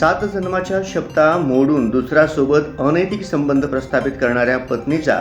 सात जन्माच्या शपथा मोडून दुसऱ्यासोबत अनैतिक संबंध प्रस्थापित करणाऱ्या पत्नीचा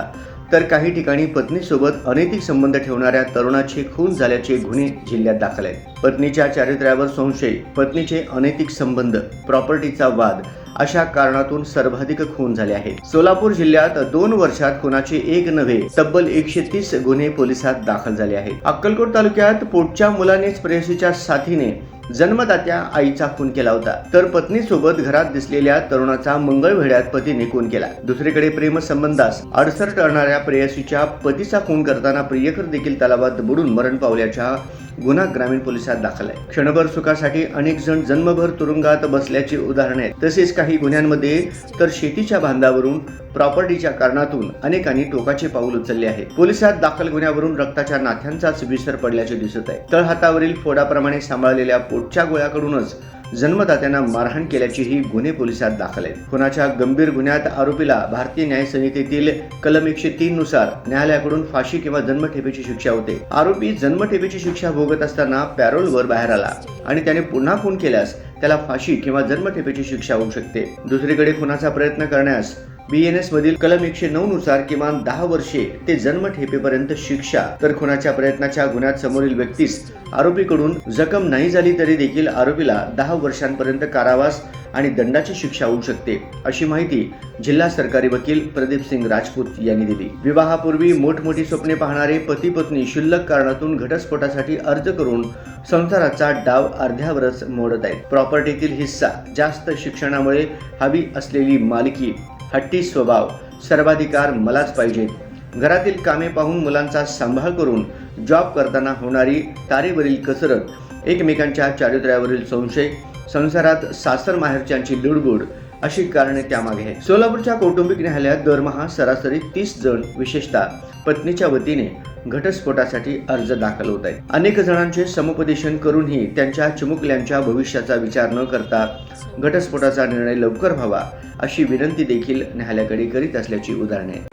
तर काही ठिकाणी पत्नीसोबत अनैतिक संबंध ठेवणाऱ्या तरुणाचे खून झाल्याचे गुन्हे जिल्ह्यात दाखल आहेत. पत्नीच्या चारित्र्यावर संशय पत्नीचे अनैतिक संबंध प्रॉपर्टीचा वाद अशा कारणातून सर्वाधिक खून झाले आहेत. सोलापूर जिल्ह्यात दोन वर्षात खुनाचे एक नव्हे तब्बल एकशे तीस गुन्हे पोलिसात दाखल झाले आहेत. अक्कलकोट तालुक्यात पोटच्या मुलानेच प्रेयसीच्या साथीने जन्मदात्या आईचा खून केला होता. तर पत्नीसोबत घरात दिसलेल्या तरुणाचा मंगळवेढ्यात पतीने खून केला. दुसरीकडे प्रेमसंबंधास अडसर टळणाऱ्या प्रेयसीच्या पतीचा खून करताना प्रियकर देखील तलावात बुडून मरण पावल्याच्या गुन्हा ग्रामीण पोलिसात दाखल आहे. क्षणभर सुखासाठी अनेक जण जन्मभर तुरुंगात बसल्याची उदाहरणे आहेत. तसेच काही गुन्ह्यांमध्ये तर शेतीच्या बांधावरून प्रॉपर्टीच्या कारणातून अनेकांनी टोकाचे पाऊल उचलले आहे. पोलिसात दाखल गुन्ह्यावरून रक्ताच्या नाथ्यांचाच विसर पडल्याचे दिसत आहे. तळहातावरील फोडाप्रमाणे सांभाळलेल्या पोटच्या गोळ्याकडूनच जन्मदात्यांना मारहाण केल्याचीही गुन्हे पोलिसात दाखल आहेत. खुनाच्या गंभीर गुन्ह्यात आरोपीला भारतीय न्याय संहितेतील कलम एकशे तीन नुसार न्यायालयाकडून फाशी किंवा जन्मठेपेची शिक्षा होते. आरोपी जन्मठेपेची शिक्षा भोगत असताना पॅरोलवर बाहेर आला आणि त्याने पुन्हा खून केल्यास त्याला फाशी किंवा जन्मठेपेची शिक्षा होऊ शकते. दुसरीकडे खुनाचा प्रयत्न करण्यास बी एन एस मधील कलम एकशे नऊ नुसार किमान दहा वर्षे ते जन्मठेपेपर्यंत शिक्षा. तर खुनाच्या प्रयत्नाच्या गुन्ह्यात समोरील व्यक्तीस आरोपीकडून जखम नाही झाली तरी देखील आरोपीला दहा वर्षांपर्यंत कारावास आणि दंडाची शिक्षा होऊ शकते अशी माहिती जिल्हा सरकारी वकील प्रदीप सिंग राजपूत यांनी दिली. विवाहापूर्वी मोठमोठी स्वप्ने पाहणारे पती पत्नी क्षुल्लक कारणातून घटस्फोटासाठी अर्ज करून संसाराचा डाव अर्ध्यावरच मोडत आहेत. प्रॉपर्टीतील हिस्सा जास्त शिक्षणामुळे हवी असलेली मालकी हट्टी स्वभाव सर्वाधिकार मलाच पाहिजेत घरातील कामे पाहून मुलांचा सांभाळ करून जॉब करताना होणारी तारेवरील कसरत एकमेकांच्या चारित्र्यावरील संशय संसारात सासर माहेरच्यांची लुडबुड अशी कारणे त्यामागे आहेत. सोलापूरच्या कौटुंबिक न्यायालयात दरमहा सरासरी तीस जण विशेषतः पत्नीच्या वतीने घटस्फोटासाठी अर्ज दाखल होत आहेत. अनेक जणांचे समुपदेशन करूनही त्यांच्या चिमुकल्यांच्या भविष्याचा विचार न करता घटस्फोटाचा निर्णय लवकर व्हावा अशी विनंती देखील न्यायालयाकडे करीत असल्याची उदाहरणे आहेत.